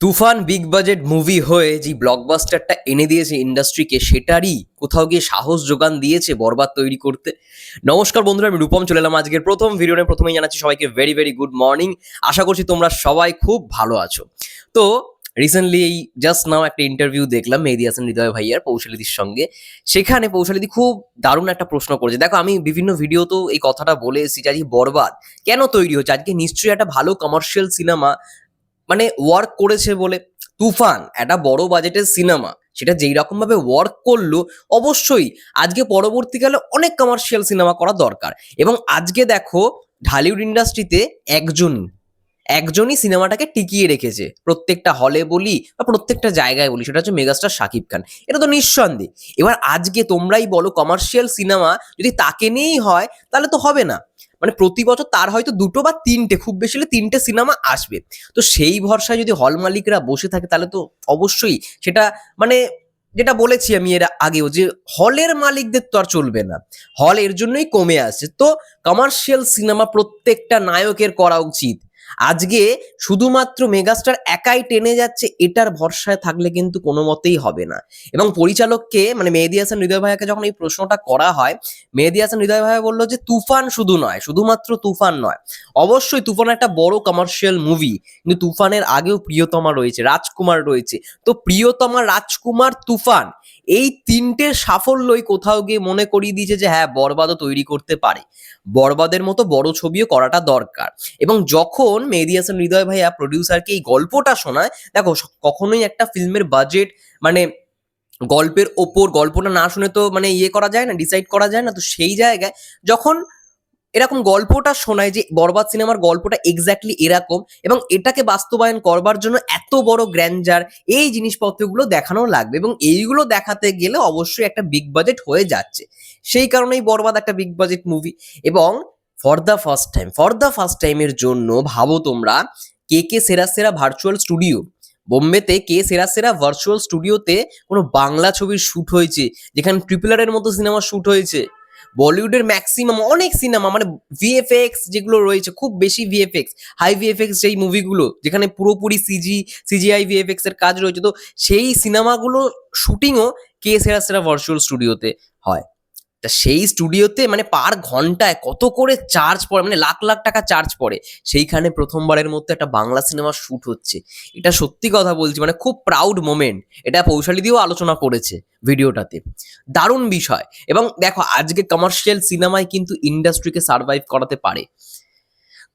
তুফান big budget movie হয়ে যে ব্লকবাস্টারটা এনে দিয়েছে ইন্ডাস্ট্রিকে, সেটারই কোথাও গিয়ে সাহস যোগান দিয়েছে বরবাদ তৈরি করতে। নমস্কার বন্ধুরা, আমি রূপম, চলে এলাম আজকের প্রথম ভিডিওতে প্রথমেই জানাচ্ছি সবাইকে ভেরি ভেরি গুড মর্নিং আশা করছি তোমরা সবাই খুব ভালো আছো। তো রিসেন্টলি এই জাস্ট নাও একটা ইন্টারভিউ দেখলাম মেহেদি হাসান, হৃদয় ভাইয়ার পৌশালিদির সঙ্গে। সেখানে পৌশালিদি খুব দারুণ একটা প্রশ্ন করেছে। দেখো, আমি বিভিন্ন ভিডিওতেও এই কথাটা বলে এসেছি যে আজকে বরবাদ কেন তৈরি হচ্ছে? আজকে নিশ্চয়ই একটা ভালো কমার্শিয়াল সিনেমা মানে ওয়ার্ক করেছে বলে। তুফান, একটা বড় বাজেটের সিনেমা সেটা যেই রকমভাবে ওয়ার্ক করল, অবশ্যই আজকে পরবর্তীকালে অনেক কমার্শিয়াল সিনেমা করা দরকার। এবং আজকে দেখো ঢালিউড ইন্ডাস্ট্রিতে একজনই একজনই সিনেমাটাকে টিকিয়ে রেখেছে। প্রত্যেকটা হলে বলি বা প্রত্যেকটা জায়গায় বলি, সেটা হচ্ছে মেগাস্টার শাকিব খান। এটা তো নিঃসন্দেহ। এবার আজকে তোমরাই বলো কমার্শিয়াল সিনেমা যদি তাকে নিয়েই হয়, তাহলে তো হবে না। মানে প্রতি বছর তার হয়তো দুটো বা তিনটে, খুব বেশি হলে তিনটে সিনেমা আসবে। তো সেই ভরসায় যদি হল মালিকরা বসে থাকে, তাহলে তো অবশ্যই সেটা মানে যেটা বলেছি আমি এর আগেও যে হলের মালিকদের তো আর চলবে না। হল এর জন্যই কমে আসছে। তো কমার্শিয়াল সিনেমা প্রত্যেকটা নায়কের করা উচিত। আজকে শুধুমাত্র মেগাস্টার একাই টেনে যাচ্ছে, এটার ভরসায় থাকলে কিন্তু কোনো মতেই হবে না। এবং পরিচালককে মানে মেহেদি হাসান হৃদয় ভাইয়াকে যখন এই প্রশ্নটা করা হয়, মেহেদি হাসান হৃদয় ভাইয়া বলল যে, তুফান শুধু নয়, শুধুমাত্র তুফান নয়। অবশ্যই তুফান একটা বড় কমার্শিয়াল মুভি কিন্তু তুফানের আগেও প্রিয়তমা রয়েছে, রাজকুমার রয়েছে। তো প্রিয়তমা, রাজকুমার, তুফান এই তিনটে সাফল্যই কোথাও গিয়ে মনে করিয়ে দিয়েছে যে হ্যাঁ বরবাদও তৈরি করতে পারে। বরবাদের মতো বড় ছবিও করাটা দরকার। এবং যখন মেহেদি হাসান, হৃদয় ভাইয়া প্রডিউসারকে এই গল্পটা শোনায়, দেখো কখনোই একটা ফিল্মের বাজেট মানে গল্পের ওপর, গল্পটা না শুনে তো মানে ইয়ে করা যায় না ডিসাইড করা যায় না। তো সেই জায়গায় যখন এরকম গল্পটা শোনায় যে বরবাদ সিনেমার গল্পটা এক্স্যাক্টলি এরকম এবং এটাকে বাস্তবায়ন করবার জন্য এত বড় গ্র্যান্ডার এই জিনিসপত্রগুলো দেখানো লাগবে এবং এইগুলো দেখাতে গেলে অবশ্যই একটা বিগ বাজেট হয়ে যাচ্ছে। সেই কারণেই বরবাদ একটা বিগ বাজেট মুভি এবং for the first time for the first টাইমের জন্য ভাবো তোমরা কে কে সেরা সেরা ভার্চুয়াল স্টুডিও বোম্বেতে কে সেরা সেরা ভার্চুয়াল স্টুডিওতে কোনো বাংলা ছবির শুট হয়েছে, যেখানে ট্রিপলারের মতো সিনেমা শুট হয়েছে। বলিউডের ম্যাক্সিমাম অনেক সিনেমা মানে ভিএফএক্স যেগুলো রয়েছে, খুব বেশি ভিএফএক্স হাই ভিএফএক্স যেই মুভিগুলো যেখানে পুরোপুরি সিজি সিজিআই ভিএফএক্স এর কাজ রয়েছে, তো সেই সিনেমাগুলো শুটিংও কে সেরা সেরা ভার্চুয়াল স্টুডিওতে হয়। তা সেই স্টুডিওতে মানে পার ঘন্টায় কত করে চার্জ পড়ে? মানে লাখ লাখ টাকা চার্জ পড়ে। সেইখানে প্রথমবারের মতো একটা বাংলা সিনেমা শুট হচ্ছে। এটা সত্যি কথা বলছি মানে খুব প্রাউড মোমেন্ট এটা পৌশালী দিয়েও আলোচনা করেছে ভিডিওটাতে। দারুণ বিষয়। এবং দেখো, আজকে কমার্শিয়াল সিনেমায় কিন্তু ইন্ডাস্ট্রিকে সার্ভাইভ করাতে পারে।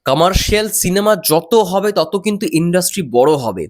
কমার্শিয়াল সিনেমা যত হবে, তত কিন্তু ইন্ডাস্ট্রি বড় হবে।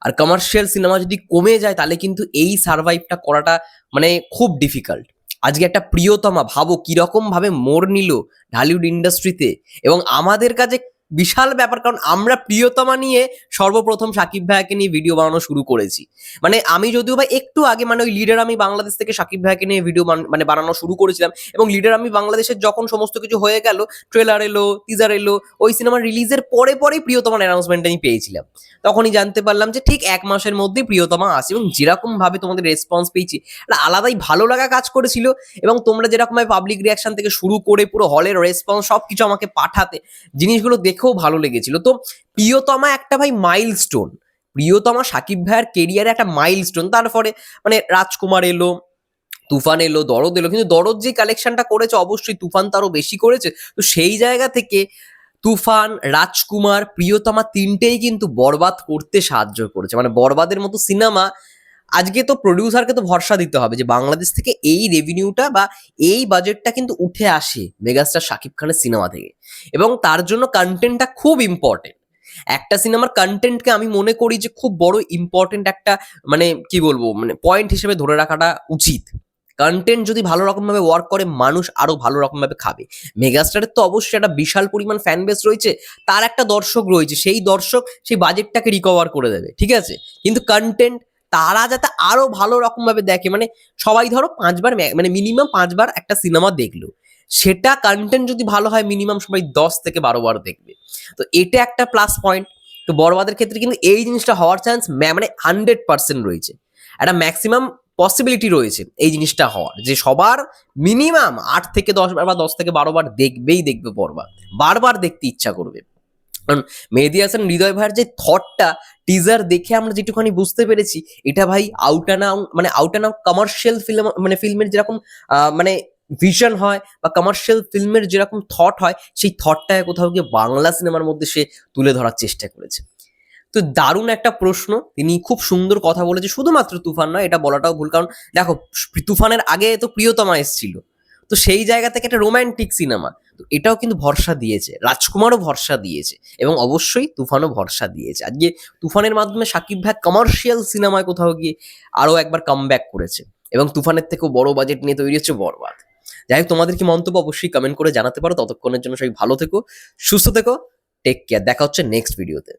আর কমার্শিয়াল সিনেমা যদি কমে যায়, তাহলে কিন্তু এই সার্ভাইভটা করাটা মানে খুব ডিফিকাল্ট আজকে একটা প্রিয়তমা ভাবো কীরকমভাবে মোড় নিল ঢালিউড ইন্ডাস্ট্রিতে এবং আমাদের কাছে বিশাল ব্যাপার, কারণ আমরা প্রিয়তমা নিয়ে সর্বপ্রথম সাকিব ভাইয়াকে নিয়ে ভিডিও বানানো শুরু করেছি। মানে আমি যদিও বা একটু আগে মানে ওই লিডার আমি বাংলাদেশ থেকে সাকিব ভাইয়াকে নিয়ে ভিডিও মানে বানানো শুরু করেছিলাম এবং লিডার আমি বাংলাদেশের যখন সমস্ত কিছু হয়ে গেল ট্রেলার এলো টিজার এলো, ওই সিনেমার রিলিজের পরে পরেই প্রিয়তমার অ্যানাউন্সমেন্ট আমি পেয়েছিলাম। তখনই জানতে পারলাম যে ঠিক এক মাসের মধ্যেই প্রিয়তমা আসে এবং যেরকম ভাবে তোমাদের রেসপন্স পেয়েছি, একটা আলাদাই ভালো লাগা কাজ করেছিল এবং তোমরা যেরকম ভাবে পাবলিক রিয়াকশন থেকে শুরু করে পুরো হলের রেসপন্স সব কিছু আমাকে পাঠাতে, জিনিসগুলো দেখেও ভালো লেগেছিল। তো প্রিয়তমা একটা ভাই মাইলস্টোন প্রিয়তমা সাকিব ভাইয়ের কেরিয়ারে একটা মাইলস্টোন তারপরে মানে রাজকুমার এলো, তুফান এলো, দরদ এলো। কিন্তু দরদ যে কালেকশনটা করেছে, অবশ্যই তুফান তারও বেশি করেছে। তো সেই জায়গা থেকে তুফান, রাজকুমার, প্রিয়তমা তিনটেই কিন্তু বরবাদ করতে সাহায্য করেছে। মানে বরবাদের মতো সিনেমা আজকে তো প্রডিউসারকে তো ভরসা দিতে হবে যে বাংলাদেশ থেকে এই রেভিনিউটা বা এই বাজেটটা কিন্তু উঠে আসে মেগাস্টার শাকিব খানের সিনেমা থেকে। এবং তার জন্য কন্টেন্টটা খুব ইম্পর্টেন্ট একটা সিনেমার কন্টেন্টকে আমি মনে করি যে খুব বড় ইম্পর্টেন্ট একটা মানে কি বলব মানে পয়েন্ট হিসেবে ধরে রাখাটা উচিত। কন্টেন্ট যদি ভালো রকম ভাবে ওয়ার্ক করে, মানুষ আরও ভালো রকম ভাবে খাবে। মেগাস্টারের তো অবশ্যই একটা বিশাল পরিমাণ ফ্যান বেস রয়েছে, তার একটা দর্শক রয়েছে, সেই দর্শক সেই বাজেটটাকে রিকভার করে দেবে, ঠিক আছে? কিন্তু কন্টেন্ট তারা যাতে আরও ভালো রকম ভাবে দেখে। মানে সবাই ধরো পাঁচবার মানে মিনিমাম পাঁচবার একটা সিনেমা দেখল। সেটা কন্টেন্ট যদি ভালো হয় মিনিমাম সবাই দশ থেকে বারো বার দেখবে। তো এটা একটা প্লাস পয়েন্ট তো বড়বাদের ক্ষেত্রে কিন্তু এই জিনিসটা হওয়ার চান্স মানে হান্ড্রেড পার্সেন্ট রয়েছে। একটা ম্যাক্সিমাম পসিবিলিটি রয়েছে এই জিনিসটা হওয়ার। যে সবার মিনিমাম আট থেকে দশ বার বা দশ থেকে বারো বার দেখবেই দেখবে বরবাদ বারবার দেখতে ইচ্ছা করবে। মেহেদি হাসান হৃদয় ভাইয়ের যে থটটা টিজার দেখে আমরা যেটুখানি বুঝতে পেরেছি, এটা ভাই আউট অ্যান্ড আউট মানে out and out commercial film মানে ফিল্মের যেরকম মানে ভিশন হয় বা কমার্শিয়াল ফিল্মের যেরকম থট হয়, সেই থটটাকে কোথাও গিয়ে বাংলা সিনেমার মধ্যে সে তুলে ধরার চেষ্টা করেছে। তো দারুণ একটা প্রশ্ন, তিনি খুব সুন্দর কথা বলেছে, শুধুমাত্র তুফান নয়, এটা বলাটাও ভুল, কারণ দেখো, তুফানের আগে তো প্রিয়তমা এসেছিল। তো সেই জায়গা থেকে একটা রোম্যান্টিক সিনেমা তো এটাও কিন্তু ভরসা দিয়েছে, রাজকুমারও ভরসা দিয়েছে এবং অবশ্যই তুফানও ভরসা দিয়েছে। আজকে তুফানের মাধ্যমে সাকিব ভাই কমার্শিয়াল সিনেমায় কোথাও গিয়ে আরও একবার কাম করেছে এবং তুফানের থেকেও বড় বাজেট নিয়ে তৈরি হচ্ছে বরবাদ। যাই হোক, তোমাদের কি মন্তব্য অবশ্যই কমেন্ট করে জানাতে পারো। ততক্ষণের জন্য সবাই ভালো থেকো, সুস্থ থেকো টেক কেয়ার দেখা হচ্ছে নেক্সট ভিডিওতে